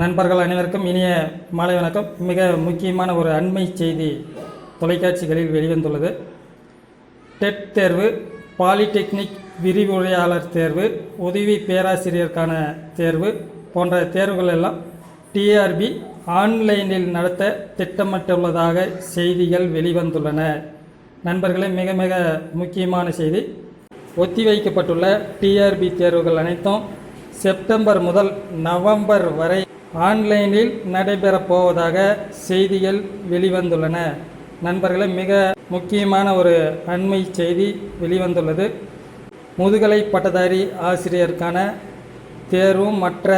நண்பர்கள் அனைவருக்கும் இனிய மாலை வணக்கம். மிக முக்கியமான ஒரு அண்மை செய்தி தொலைக்காட்சிகளில் வெளிவந்துள்ளது. டெட் தேர்வு பாலிடெக்னிக் விரிவுரையாளர் தேர்வு உதவி பேராசிரியருக்கான தேர்வு போன்ற தேர்வுகள் எல்லாம் டிஆர்பி ஆன்லைனில் நடத்த திட்டமிட்டுள்ளதாக செய்திகள் வெளிவந்துள்ளன. நண்பர்களே மிக மிக முக்கியமான செய்தி. ஒத்திவைக்கப்பட்டுள்ள டிஆர்பி தேர்வுகள் அனைத்தும் செப்டம்பர் முதல் நவம்பர் வரை ஆன்லைனில் நடைபெறப் போவதாக செய்திகள் வெளிவந்துள்ளன. நண்பர்களே மிக முக்கியமான ஒரு அண்மை செய்தி வெளிவந்துள்ளது. முதுகலை பட்டதாரி ஆசிரியருக்கான தேர்வும் மற்ற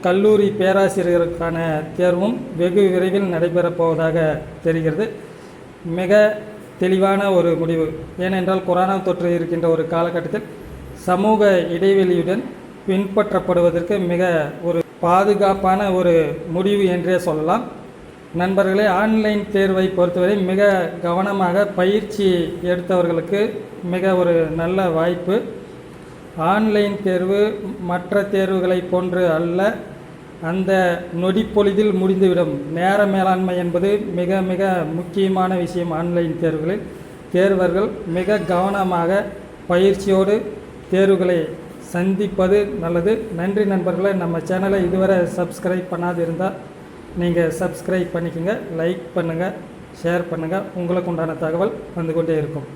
கல்லூரி பேராசிரியருக்கான தேர்வும் வெகு விரைவில் நடைபெறப் போவதாக தெரிகிறது. மிக தெளிவான ஒரு முடிவு. ஏனென்றால் கொரோனா தொற்று இருக்கின்ற ஒரு காலகட்டத்தில் சமூக இடைவெளியுடன் பின்பற்றப்படுவதற்கு மிக ஒரு பாதுகாப்பான ஒரு முடிவு என்றே சொல்லலாம். நண்பர்களே ஆன்லைன் தேர்வை பொறுத்தவரை மிக கவனமாக பயிற்சி எடுத்தவர்களுக்கு மிக ஒரு நல்ல வாய்ப்பு. ஆன்லைன் தேர்வு மற்ற தேர்வுகளைப் போன்று அல்ல அந்த நொடிப்பொழுதில் முடிந்துவிடும். நேர மேலாண்மை என்பது மிக மிக முக்கியமான விஷயம் ஆன்லைன் தேர்வுகளில். தேர்வர்கள் மிக கவனமாக பயிற்சியோடு தேர்வுகளை சந்திப்பது நல்லது. நன்றி நண்பர்களே நம்ம சேனலை இதுவரை சப்ஸ்கிரைப் பண்ணாது இருந்தால் நீங்கள் சப்ஸ்கிரைப் பண்ணிக்கோங்க லைக் பண்ணுங்கள் ஷேர் பண்ணுங்கள் உங்களுக்கு உண்டான தகவல் வந்து கொண்டே இருக்கும்.